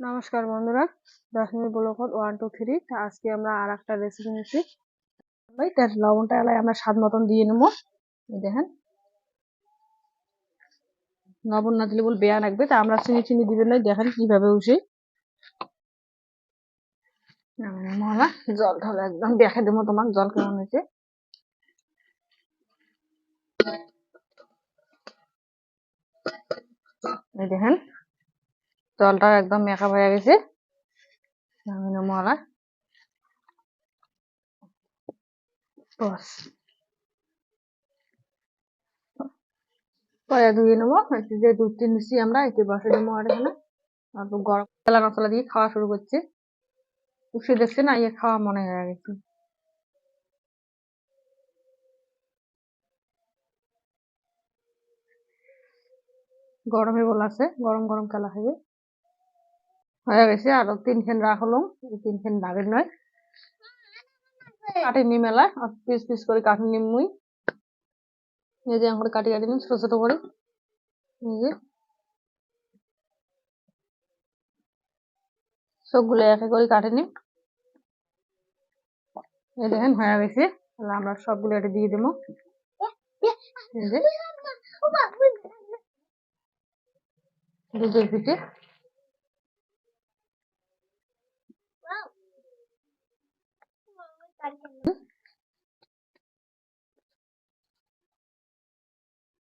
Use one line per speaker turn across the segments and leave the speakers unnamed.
নমস্কার বন্ধুরা দশমী ব্লকত ওয়ান টু থ্রি আজকে আমরা আর একটা রেসিপি নিচ্ছি তার লবণটা এলাই আমরা স্বাদ মতন দিয়ে নেব। দেখেন। লবণ না দিলে বল বেয়া লাগবে, তা আমরা চিনি চিনি দিবেন না, দেখেন কীভাবে উঠে। মহলা জল ঢালা একদম দেখে দেবো তোমার জল কেমন হয়েছে। দেখেন। জলটা একদম মেকআপ হয়ে গেছে। আলা বস। ধুয়ে নেব। আমরা দেবো আর গরম মশলা দিয়ে খাওয়া শুরু করছে। দেখছে না ইয়ে খাওয়া মনে হয়ে গেছে। গরমে বলাছে গরম গরম খেলা খাবে হয়ে গেছে আরও তিনখান রাখলাম তিনখান নাগের নয় কাটি নি মেলা পিস পিস করে কাটি নিম মুই। এই যে এখন কাটি কাটি নিম, ছোট ছোট করে যে। সবগুলো একে করে কাটে নিম। দেখেন হয়ে গেছে। তাহলে আমরা সবগুলো এটা দিয়ে দেবো দুধের পিঠে।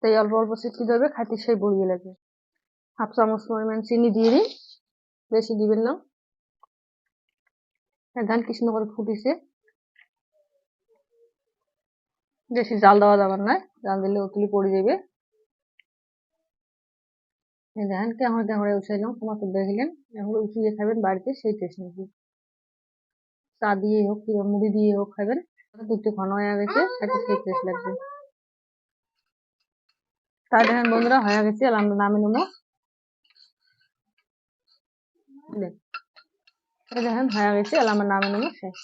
তাই অল্প অল্প সিটকি ধরবে খাইতে সেই বড়িয়ে লাগে হাফ চামচ পরিমাণ চিনি দিয়ে দিন, বেশি দিবেন না। ধান কৃষ্ণ করে ফুটিছে। বেশি জাল দেওয়া যাবার নয় জাল দিলে উতলি পড়ে যাবে। দেখেন কেমন কেমন উঠাইলাম তোমার তো দেখলেন এখন উঠিয়ে খাবেন বাড়িতে, সেই টেস্ট নাকি চা দিয়ে হোক কিংবা মুড়ি দিয়ে হোক খাবেন দুটো ঘন হয়ে গেছে খেতে সেই টেস্ট লাগবে। তা দেখেন বন্ধুরা, হয়ে গেছে আমরা নামে নেব। দেখেন হয়ে গেছে আমরা নামে নেব, শেষ।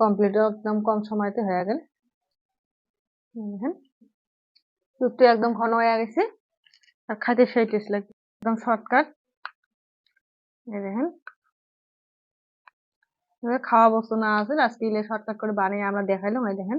কমপ্লিট একদম কম সময়তে হয়ে গেল। দেখেন, দুধটা একদম ঘন হয়ে গেছে, আর খাইতে সেই টেস্ট লাগবে, একদম শর্টকাট দেখেন। খাওয়া বস্তু না আছে আজকে শর্টকাট করে বানিয়ে আমরা দেখাইলাম এই দেখেন।